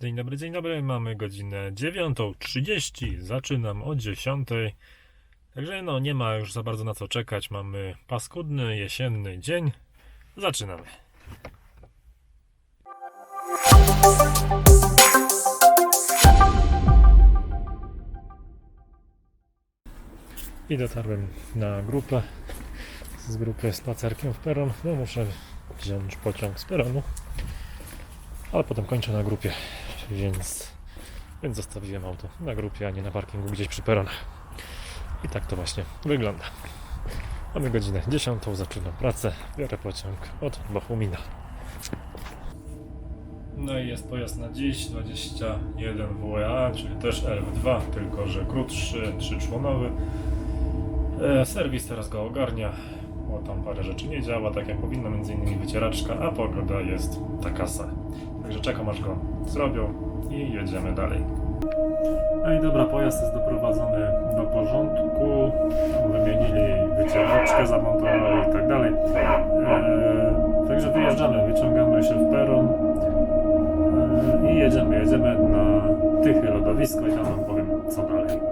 Dzień dobry, dzień dobry. Mamy godzinę 9.30. Zaczynam o 10.00. Także no nie ma już za bardzo na co czekać. Mamy paskudny jesienny dzień. Zaczynamy. I dotarłem na grupę. Z grupy spacerkiem w peron. No muszę wziąć pociąg z peronu. Ale potem kończę na grupie, więc, więc zostawiłem auto na grupie, a nie na parkingu gdzieś przy peronach. I tak to właśnie wygląda. Mamy godzinę 10, zaczynam pracę, biorę pociąg od Bochumina. No i jest pojazd na dziś 21 WEA, czyli też LF2, tylko że krótszy, trzyczłonowy. E, serwis teraz go ogarnia, bo tam parę rzeczy nie działa tak jak powinno, między innymi wycieraczka, a pogoda jest taka sama. Także czekam aż go zrobią i jedziemy dalej. No i dobra, pojazd jest doprowadzony do porządku. Wymienili wycieraczkę, zamontowali i tak dalej. Eee, także wyjeżdżamy, wyciągamy się w peron eee, i jedziemy. Jedziemy na Tychy lodowisko i tam wam powiem co dalej.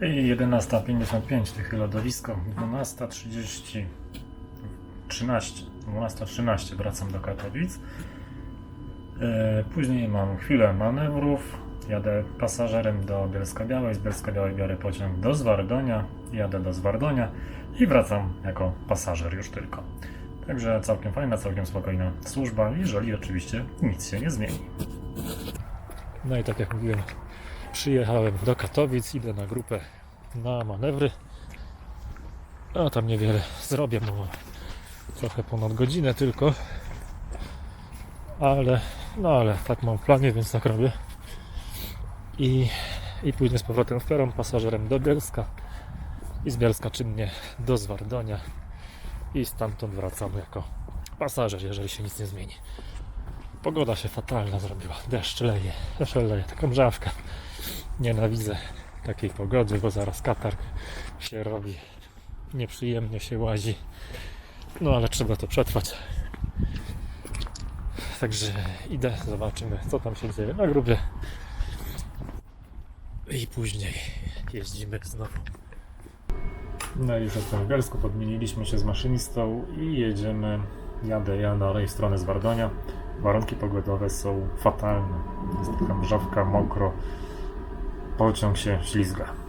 I 11.55 Tychy lodowisko, 12.30 13, 12.13 wracam do Katowic. E, Później mam chwilę manewrów. Jadę pasażerem do Bielska Białej. Z Bielska Białej biorę pociąg do Zwardonia. Jadę do Zwardonia i wracam jako pasażer już tylko. Także całkiem fajna, całkiem spokojna służba, jeżeli oczywiście nic się nie zmieni. No i tak jak mówiłem, przyjechałem do Katowic, idę na grupę na manewry. A tam niewiele zrobię, bo trochę ponad godzinę tylko. Ale, no ale tak mam w planie, więc tak robię. I, i później z powrotem w peron pasażerem do Bielska i z Bielska czynnie do Zwardonia i stamtąd wracam jako pasażer, jeżeli się nic nie zmieni. Pogoda się fatalna zrobiła. Deszcz leje, deszcz leje, taką mrzawkę. Nienawidzę takiej pogody, bo zaraz katar się robi. Nieprzyjemnie się łazi. No ale trzeba to przetrwać. Także idę, zobaczymy co tam się dzieje na grupie. I później jeździmy znowu. No i już jestem w Bielsku, podmieniliśmy się z maszynistą i jedziemy. Jadę ja na jej stronę z Wardonia. Warunki pogodowe są fatalne. Jest taka mrzawka, mokro. Pociąg się ślizga.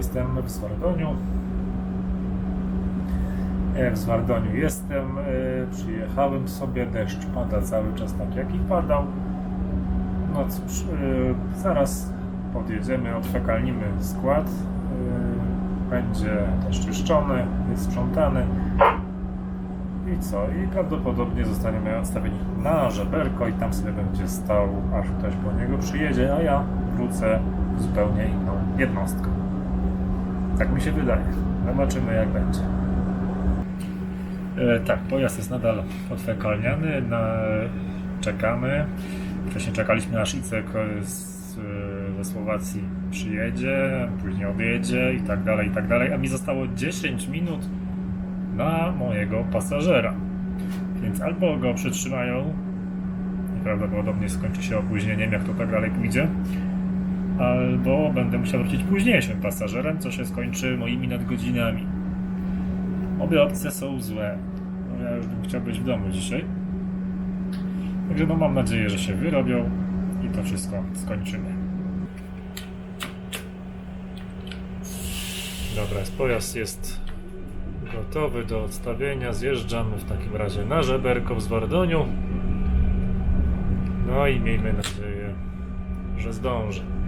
Jestem w Zwardoniu. E, W Zwardoniu jestem. e, Przyjechałem sobie. Deszcz pada cały czas tak jak i padał. No cóż, e, zaraz podjedziemy, odfekalnimy skład. Będzie też czyszczony, jest sprzątany. I co? I prawdopodobnie zostaniemy odstawieni na żeberko i tam sobie będzie stał, aż ktoś po niego przyjedzie, a ja wrócę zupełnie inną jednostką. Tak mi się wydaje. Zobaczymy jak będzie. E, tak, pojazd jest nadal odfekalniany. Na... Czekamy. Wcześniej czekaliśmy aż Icek z, e, ze Słowacji przyjedzie, później odjedzie i tak dalej, i tak dalej. A mi zostało 10 minut na mojego pasażera. Więc albo go przytrzymają i prawdopodobnie skończy się opóźnieniem, jak to tak dalej pójdzie, albo będę musiał wrócić późniejszym pasażerem, co się skończy moimi nadgodzinami. Obie opcje są złe. No ja już bym chciał być w domu dzisiaj. Także no mam nadzieję, że się wyrobią i to wszystko skończymy. Dobra, pojazd jest gotowy do odstawienia. Zjeżdżamy w takim razie na żeberko w Zwardoniu. No i miejmy nadzieję, że zdążę.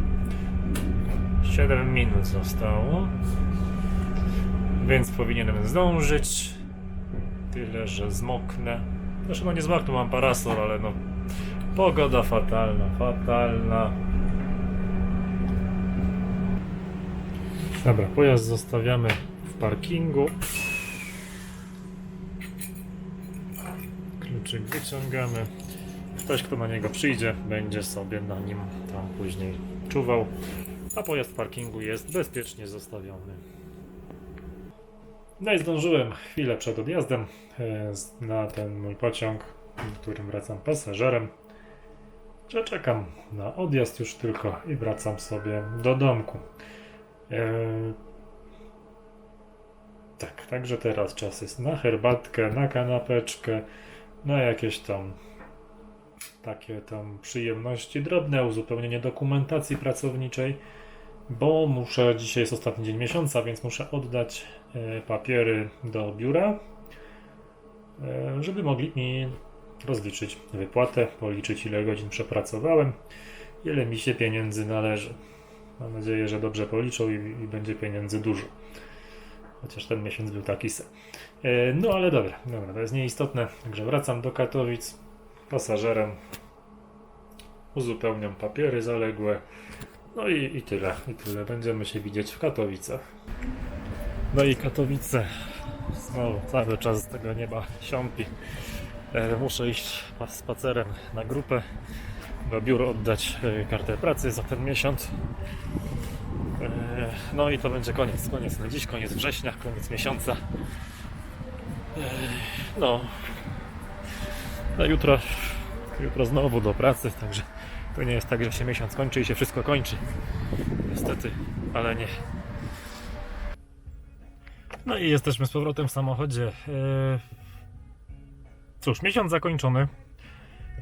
7 minut zostało. Więc powinienem zdążyć. Tyle, że zmoknę. Zresztą no nie zmoknę, mam parasol, ale no... Pogoda fatalna, fatalna. Dobra, pojazd zostawiamy w parkingu. Kluczyk wyciągamy. Ktoś, kto na niego przyjdzie, będzie sobie na nim tam później czuwał. A pojazd parkingu jest bezpiecznie zostawiony. No i zdążyłem chwilę przed odjazdem e, na ten mój pociąg, którym wracam pasażerem. Że czekam na odjazd już tylko i wracam sobie do domku. E, tak, także teraz czas jest na herbatkę, na kanapeczkę, na jakieś tam takie tam przyjemności, drobne uzupełnienie dokumentacji pracowniczej, bo muszę, dzisiaj jest ostatni dzień miesiąca, więc muszę oddać e, papiery do biura, e, żeby mogli mi rozliczyć wypłatę, policzyć ile godzin przepracowałem, ile mi się pieniędzy należy. Mam nadzieję, że dobrze policzą i, i będzie pieniędzy dużo. Chociaż ten miesiąc był taki sam. E, No ale dobra, dobra, to jest nieistotne. Także wracam do Katowic pasażerem. Uzupełniam papiery zaległe. No i, i tyle. I tyle. Będziemy się widzieć w Katowicach. No i Katowice. Znowu cały czas z tego nieba siąpi. E, Muszę iść pa- spacerem na grupę. Do biura oddać e, kartę pracy za ten miesiąc. E, No i to będzie koniec. Koniec na dziś, koniec września, koniec miesiąca. No. No jutro, jutro znowu do pracy, także to nie jest tak, że się miesiąc kończy i się wszystko kończy. Niestety, ale nie. No i jesteśmy z powrotem w samochodzie. E, Cóż, miesiąc zakończony.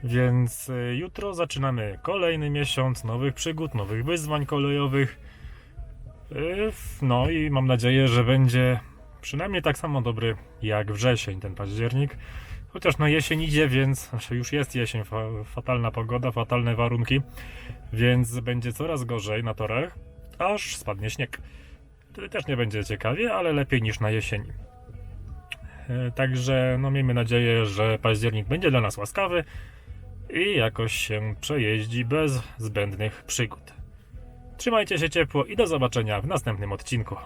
Więc e, jutro zaczynamy kolejny miesiąc nowych przygód, nowych wyzwań kolejowych. E, No i mam nadzieję, że będzie przynajmniej tak samo dobry jak wrzesień, ten październik. Chociaż no jesień idzie, więc znaczy już jest jesień, fa fatalna pogoda, fatalne warunki, więc będzie coraz gorzej na torach, aż spadnie śnieg. Wtedy też nie będzie ciekawie, ale lepiej niż na jesieni. E, Także no miejmy nadzieję, że październik będzie dla nas łaskawy i jakoś się przejeździ bez zbędnych przygód. Trzymajcie się ciepło i do zobaczenia w następnym odcinku.